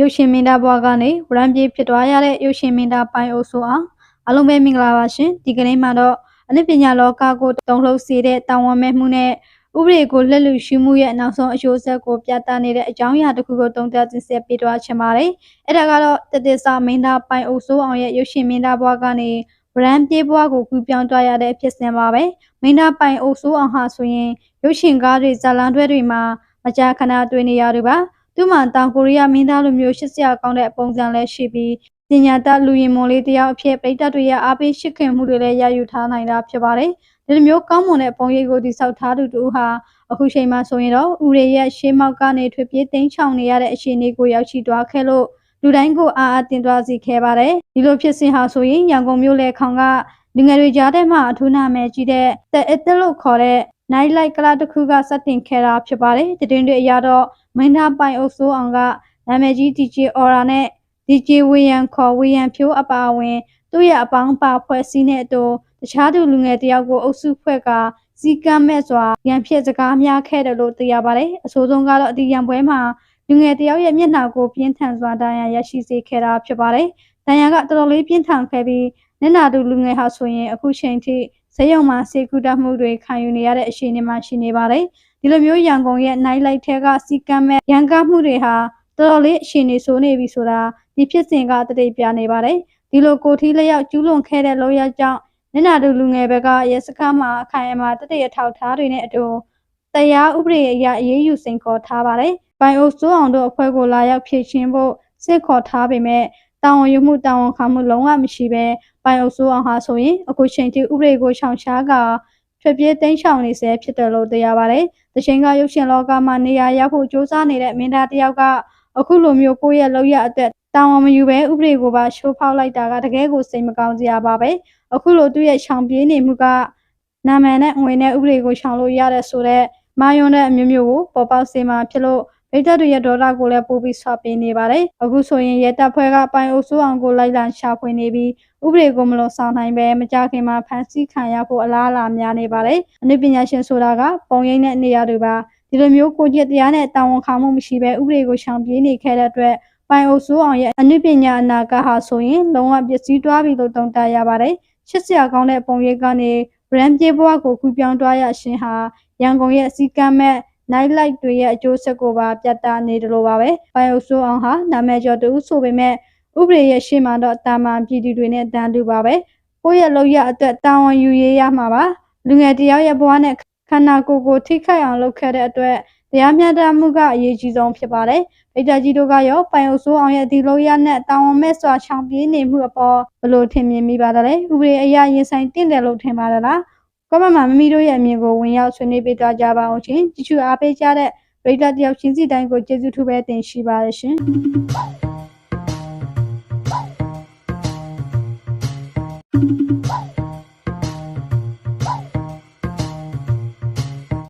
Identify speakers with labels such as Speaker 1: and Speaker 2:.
Speaker 1: ရုပ်ရှင်မင်းသားဘွားကနေဝရံပြေးဖြစ်သွားရတဲ့ရုပ်ရှင်မင်းသားပိုင်းအိုဆိုအောင်အားလုံးပဲမင်္ဂလာပါရှင်ဒီကနေ့မှာတော့အနုပညာလောကကိုတုံ့လှုပ်စေတဲ့တာဝန်မဲ့မှုနဲ့ဥပဒေကိုလက်လူရှိမှုရဲ့နောက်ဆုံးအကျိုးဆက်ကိုပြသနေတဲ့အကြောင်းအရာတစ်ခုကိုတုံ့တက်တင်ဆက်ပေးသွားချင်ပါတယ်အဲ့ဒါကတော့တသက်စာမင်းသားပိုင်းအိုဆိုအောင်ရဲ့ရုပ်ရှင်မင်းသားဘွားကနေဗရန်ပြေးဘွားကိုကူပြောင်းသွားရတဲ့ဖြစ်စဉ်ပါပဲမင်းသားပိုင်အိုဆိုးအောင်ဟာဆိုရင်ရုပ်ရှင်ကားတွေဇာလန်တွဲတွေမှာမကြာခဏတွေ့နေရသူပါ သူ့မှာတောင်ကိုရီးယားမင်းသားလိုမျိုးရှစ်စရာကောင်းတဲ့ပုံစံလည်းရှိပြီးပညာတတ်လူရင်မွန်လေးတယောက်အဖြစ်ပိတ်သက်တွေရဲ့အားပေးရှိခင်မှုတွေလည်းရယူထားနိုင်တာဖြစ်ပါတယ်ဒီလိုမျိုးကောင်းမွန်တဲ့ပုံရိပ်ကိုတိစောက်ထားသူတူဟာအခုချိန်မှာဆိုရင်တော့ဦးရေရဲ့ရှေးမောက်ကနေထွေပြေးသိမ်းချောင်နေရတဲ့အခြေအနေကိုရောက်ရှိသွားခဲ့လို့လူတိုင်းကိုအားအတင်သွားစေခဲ့ပါတယ်ဒီလိုဖြစ်စဉ်ဟာဆိုရင်ရန်ကုန်မြို့လေခေါင်ကလူငယ်တွေကြားထဲမှာအထူးနာမည်ကြီးတဲ့တဲ့အစ်လို့ခေါ်တဲ့ night light ကလာတစ်ခုကစတင်ခဲ့တာဖြစ်ပါတယ်တည်င်းတွေအရတော့မင်းသားပိုင်အုပ်စိုးအောင်ကနာမည်ကြီး DJ Aura နဲ့ DJ ဝေယံခေါ်ဝေယံဖြိုးအပါအဝင်သူ့ရဲ့အပေါင်းပါဖွဲ့စည်းတဲ့အတူတခြားသူလူငယ်တယောက်ကိုအုပ်စုဖွဲ့ကစီကမ်းမဲ့စွာရန်ဖြစ်စကားများခဲ့တယ်လို့သိရပါတယ်အဆိုးဆုံးကတော့အတီရန်ပွဲမှာလူငယ်တယောက်ရဲ့မျက်နှာကိုပြင်းထန်စွာဒဏ်ရာရရှိစေခဲ့တာဖြစ်ပါတယ်ဒဏ်ရာကတော်တော်လေးပြင်းထန်ခဲ့ပြီးမျက်နှာတူလူငယ်ဟာဆိုရင်အခုချိန်ထိ ဇယုံမှာစေကူတမှုတွေခံယူနေရတဲ့အခြေအနေမှာရှိနေပါတယ်ဒီလိုမျိုးရန်ကုန်ရဲ့ night light ထဲကစီကမ်းမဲ့ရန်ကားမှုတွေဟာတော်တော်လေးအခြေအနေဆိုးနေပြီဆိုတာဒီဖြစ်စဉ်ကတတိပြနေပါတယ်ဒီလိုကိုထီးလျောက်ကျူးလွန်ခဲ့တဲ့လောရကြောင့်နင်နာတူလူငယ်ဘက်ကရဲစခန်းမှာအခိုင်အမာတတိယထောက်ထားတွေနဲ့အတူတရားဥပဒေအရအရေးယူစိန်ခေါ်ထားပါတယ်။ဘိုင်အိုစိုးအောင်တို့အဖွဲ့ကိုလာရောက်ဖြည့်ချင်းဖို့စစ်ခေါ်ထားပေမဲ့ တာဝန်ယူမှုတာဝန်ခံမှုလုံးဝမရှိဘဲပိုင်အုပ်စိုးအောင်ဟာဆိုရင်အခုချိန်ထိဥပဒေကိုရှောင်ရှားကထွက်ပြေးတိမ်းရှောင်နေစေဖြစ်တယ်လို့သိရပါတယ်။တချိန်ကရုပ်ရှင်လောကမှာနေရာရောက်ဖို့စ조사နေတဲ့မင်းသားတယောက်ကအခုလိုမျိုးကိုယ့်ရဲ့လောက်ရအသက်တာဝန်မယူဘဲဥပဒေကိုပါရှိုးဖောက်လိုက်တာကတကယ်ကိုစိတ်မကောင်းစရာပါပဲ။အခုလိုသူ့ရဲ့ရှောင်ပြေးနေမှုကနာမည်နဲ့ငွေနဲ့ဥပဒေကိုရှောင်လို့ရတဲ့ဆိုတော့မာယွန်တဲ့အမျိုးမျိုးကိုပေါ်ပေါက်စေမှာဖြစ်လို့ မိတ်သက်တွေရဲ့ဒေါ်လာကိုလည်းပို့ပြီးဆွပေးနေပါတယ်။အခုဆိုရင်ရဲတပ်ဖွဲ့ကပိုင်အုပ်စုအောင်ကိုလိုက်လံရှာဖွေနေပြီးဥပဒေကိုမလွန်ဆောင်နိုင်ပဲမကြခင်မှာဖမ်းဆီးခံရဖို့အလားအလာများနေပါတယ်။အနုပညာရှင်ဆိုတာကပုံရိပ်နဲ့နေရာတွေပါဒီလိုမျိုးကိုကြည့်တရားနဲ့တာဝန်ခံမှုမရှိဘဲဥပဒေကိုရှောင်ပြေးနေခဲ့တဲ့အတွက်ပိုင်အုပ်စုအောင်ရဲ့အနုပညာအနာဂတ်ဟာဆိုရင်လုံးဝပျက်စီးသွားပြီလို့သုံးသပ်ရပါတယ်။ချစ်စရာကောင်းတဲ့ပုံရိပ်ကနေ brand ပြေးဘဝကိုကူပြောင်းသွားရရှင်ဟာရန်ကုန်ရဲ့စီကံမဲ့ night light တွေရဲ့အကျိုးဆက်ကိုပါပြသနေတယ်လို့ပါပဲ။ဘိုင်အိုဆိုအောင်ဟာနာမည်ကျော်တူဆိုပေမဲ့ဥပဒေရဲ့ရှေ့မှာတော့တာမန်ပြည်သူတွေနဲ့တန်တူပါပဲ။ကိုယ့်ရဲ့လောက်ရအတွက်တာဝန်ယူရေးရမှာပါ။လူငယ်တယောက်ရဲ့ဘဝနဲ့ခန္ဓာကိုယ်ကိုထိခိုက်အောင်လုပ်ခဲ့တဲ့အတွက်တရားမျှတမှုကအရေးကြီးဆုံးဖြစ်ပါတယ်။ဗိတ္တကြီးတို့ကရောပိုင်အိုဆိုးအောင်ရဲ့ဒီလိုရနဲ့တာဝန်မဲ့စွာချောင်ပြေးနေမှုအပေါ်ဘလို့ထင်မြင်မိပါသလဲ။ဥပဒေအရာရင်ဆိုင်တင့်တယ်လို့ထင်ပါသလား။ ကောမမမမီတို့ရဲ့အမြင်ကိုဝင်ရောက်ဆွေးနွေးပေးသွားကြပါအောင်ရှင်။ကြည့်ချူအားပေးကြတဲ့ပရိသတ်တယောက်ချင်းစီတိုင်းကိုကျေးဇူးထူးပဲတင်ရှိပါရရှင်။